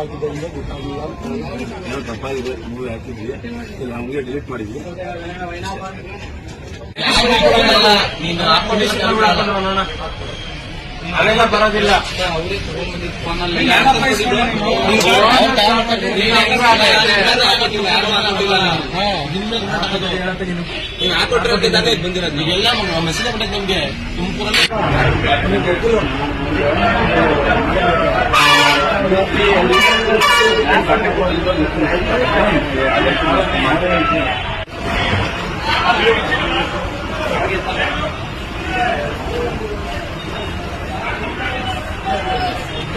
ಆಗಿದ್ದರಿಂದ ಗೊತ್ತಾಗಲಿಲ್ಲ ತಪ್ಪಾಗಿದೆ ಮೂವಿ ಹಾಕಿದ್ವಿ ಇಲ್ಲ ನಮಗೆ ಡಿಲೀಟ್ ಮಾಡಿದ್ವಿ ಅವೆಲ್ಲ ಬರೋದಿಲ್ಲ. ನೀವೆಲ್ಲ ಮೆಸೇಜ್ ಬಿಟ್ಟೈತೆ ನಿಮ್ಗೆ ತುಮಕೂರಲ್ಲಿ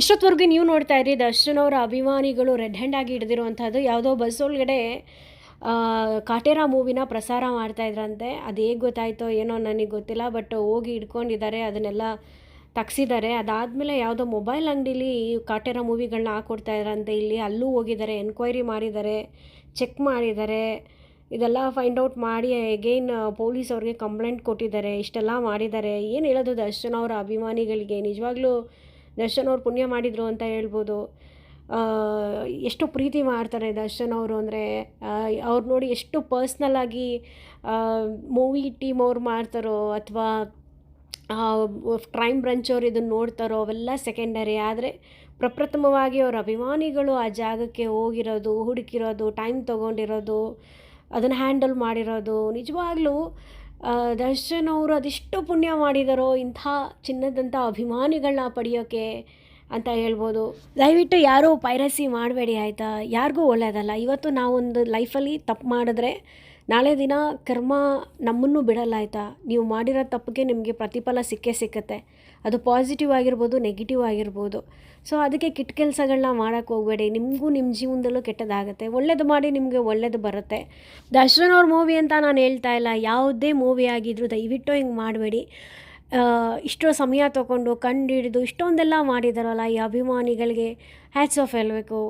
ಇಷ್ಟೊತ್ತವರೆಗೂ ನೀವು ನೋಡ್ತಾ ಇರಿ ದರ್ಶನ್ ಅವರ ಅಭಿಮಾನಿಗಳು ರೆಡ್ ಹ್ಯಾಂಡ್ ಆಗಿ ಹಿಡಿದಿರುವಂಥದ್ದು ಯಾವುದೋ ಬಸ್ ಒಳಗಡೆ ಕಾಟೇರಾ ಮೂವಿನ ಪ್ರಸಾರ ಮಾಡ್ತಾ ಇದ್ರಂತೆ. ಅದು ಹೇಗೆ ಗೊತ್ತಾಯ್ತೋ ಏನೋ ನನಗೆ ಗೊತ್ತಿಲ್ಲ ಬಟ್ ಹೋಗಿ ಹಿಡ್ಕೊಂಡಿದ್ದಾರೆ, ಅದನ್ನೆಲ್ಲ ತಗ್ಸಿದ್ದಾರೆ. ಅದಾದಮೇಲೆ ಯಾವುದೋ ಮೊಬೈಲ್ ಅಂಗಡೀಲಿ ಕಾಟೇರ ಮೂವಿಗಳನ್ನ ಹಾಕ್ಕೊಡ್ತಾ ಇದ್ರಂತೆ. ಇಲ್ಲಿ ಅಲ್ಲೂ ಹೋಗಿದ್ದಾರೆ ಎನ್ಕ್ವೈರಿ ಮಾಡಿದ್ದಾರೆ ಚೆಕ್ ಮಾಡಿದ್ದಾರೆ. ಇದೆಲ್ಲ ಫೈಂಡ್ ಔಟ್ ಮಾಡಿ ಎಗೈನ್ ಪೊಲೀಸ್ ಅವ್ರಿಗೆ ಕಂಪ್ಲೇಂಟ್ ಕೊಟ್ಟಿದ್ದಾರೆ, ಇಷ್ಟೆಲ್ಲ ಮಾಡಿದ್ದಾರೆ. ಏನು ಹೇಳೋದು ದರ್ಶನ್ ಅವರ ಅಭಿಮಾನಿಗಳಿಗೆ? ನಿಜವಾಗ್ಲೂ ದರ್ಶನ್ ಅವ್ರು ಪುಣ್ಯ ಮಾಡಿದರು ಅಂತ ಹೇಳ್ಬೋದು. ಎಷ್ಟು ಪ್ರೀತಿ ಮಾಡ್ತಾರೆ ದರ್ಶನ್ ಅವರು ಅಂದರೆ ಅವ್ರು ನೋಡಿ ಎಷ್ಟು ಪರ್ಸ್ನಲ್ಲಾಗಿ ಮೂವಿ ಟೀಮ್ ಅವ್ರು ಮಾಡ್ತಾರೋ ಅಥವಾ ಕ್ರೈಮ್ ಬ್ರಂಚ್ ಅವ್ರು ಇದನ್ನು ನೋಡ್ತಾರೋ ಅವೆಲ್ಲ ಸೆಕೆಂಡರಿ ಆದರೆ ಪ್ರಪ್ರಥಮವಾಗಿ ಅವ್ರ ಅಭಿಮಾನಿಗಳು ಆ ಜಾಗಕ್ಕೆ ಹೋಗಿರೋದು, ಹುಡುಕಿರೋದು ಟೈಮ್ ತೊಗೊಂಡಿರೋದು, ಅದನ್ನು ಹ್ಯಾಂಡಲ್ ಮಾಡಿರೋದು, ನಿಜವಾಗ್ಲೂ ದರ್ಶನ್ ಅವರು ಅದೆಷ್ಟು ಪುಣ್ಯ ಮಾಡಿದಾರೋ ಇಂಥ ಚಿನ್ನದಂಥ ಅಭಿಮಾನಿಗಳನ್ನ ಪಡೆಯೋಕ್ಕೆ ಅಂತ ಹೇಳ್ಬೋದು. ದಯವಿಟ್ಟು ಯಾರೂ ಪೈರಸಿ ಮಾಡಬೇಡಿ ಆಯಿತಾ? ಯಾರಿಗೂ ಒಳ್ಳೆಯದಲ್ಲ ಇವತ್ತು ನಾವೊಂದು ಲೈಫಲ್ಲಿ ತಪ್ಪು ಮಾಡಿದ್ರೆ ನಾಳೆ ದಿನ ಕರ್ಮ ನಮ್ಮನ್ನು ಬಿಡಲ್ಲ ಆಯಿತಾ? ನೀವು ಮಾಡಿರೋ ತಪ್ಪಿಗೆ ನಿಮಗೆ ಪ್ರತಿಫಲ ಸಿಕ್ಕೇ ಸಿಕ್ಕತ್ತೆ. ಅದು ಪಾಸಿಟಿವ್ ಆಗಿರ್ಬೋದು, ನೆಗೆಟಿವ್ ಆಗಿರ್ಬೋದು. ಸೊ, ಅದಕ್ಕೆ ಕೆಟ್ಟ ಕೆಲಸಗಳನ್ನ ಮಾಡೋಕ್ಕೆ ಹೋಗಬೇಡಿ. ನಿಮಗೂ ನಿಮ್ಮ ಜೀವನದಲ್ಲೂ ಕೆಟ್ಟದಾಗುತ್ತೆ. ಒಳ್ಳೇದು ಮಾಡಿ ನಿಮಗೆ ಒಳ್ಳೇದು ಬರುತ್ತೆ. ದರ್ಶನ್ ಅವ್ರ ಮೂವಿ ಅಂತ ನಾನು ಹೇಳ್ತಾ ಇಲ್ಲ. ಯಾವುದೇ ಮೂವಿ ಆಗಿದ್ರು ದಯವಿಟ್ಟು ಹಿಂಗೆ ಮಾಡಬೇಡಿ. ಇಷ್ಟೋ ಸಮಯ ತಗೊಂಡು ಕಂಡು ಹಿಡಿದು ಇಷ್ಟೊಂದೆಲ್ಲ ಮಾಡಿದಾರಲ್ಲ ಈ ಅಭಿಮಾನಿಗಳಿಗೆ. ಹ್ಯಾಟ್ಸ್ ಆಫ್ ಹೇಳಬೇಕು.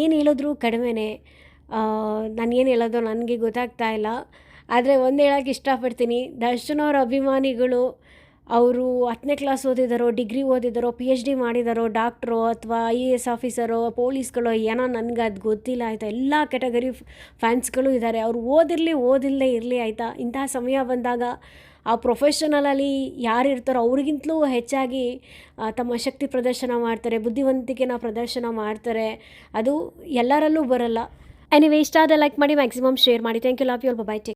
ಏನು ಹೇಳಿದ್ರು ಕಡಿಮೆನೇ. ನಾನು ಏನು ಹೇಳೋದು ನನಗೆ ಗೊತ್ತಾಗ್ತಾ ಇಲ್ಲ. ಆದರೆ ಒಂದು ಹೇಳೋಕ್ಕೆ ಇಷ್ಟಪಡ್ತೀನಿ. ದರ್ಶನ್ ಅವರ ಅಭಿಮಾನಿಗಳು ಅವರು ಹತ್ತನೇ ಕ್ಲಾಸ್ ಓದಿದಾರೋ ಡಿಗ್ರಿ ಓದಿದಾರೋ ಪಿ ಎಚ್ ಡಿ ಮಾಡಿದಾರೋ ಡಾಕ್ಟ್ರೋ ಅಥವಾ ಐ ಎ ಎಸ್ ಆಫೀಸರೋ ಪೊಲೀಸ್ಗಳೋ, ಏನೋ ನನಗೆ ಅದು ಗೊತ್ತಿಲ್ಲ ಆಯಿತಾ. ಎಲ್ಲ ಕ್ಯಾಟಗರಿ ಫ್ಯಾನ್ಸ್ಗಳು ಇದ್ದಾರೆ ಅವ್ರು ಓದಿರಲಿ ಓದಿಲ್ಲದೆ ಇರಲಿ ಆಯಿತಾ. ಇಂತಹ ಸಮಯ ಬಂದಾಗ ಆ ಪ್ರೊಫೆಷನಲಲ್ಲಿ ಯಾರು ಇರ್ತಾರೋ ಅವ್ರಿಗಿಂತಲೂ ಹೆಚ್ಚಾಗಿ ತಮ್ಮ ಶಕ್ತಿ ಪ್ರದರ್ಶನ ಮಾಡ್ತಾರೆ, ಬುದ್ಧಿವಂತಿಕೆನ ಪ್ರದರ್ಶನ ಮಾಡ್ತಾರೆ. ಅದು ಎಲ್ಲರಲ್ಲೂ ಬರಲ್ಲ. ಎನಿವೇ ಇಷ್ಟ ಆದರೆ ಲೈಕ್ ಮಾಡಿ ಮ್ಯಾಕ್ಸಿಮಮ್ ಶೇರ್ ಮಾಡಿ. Thank you love you bye take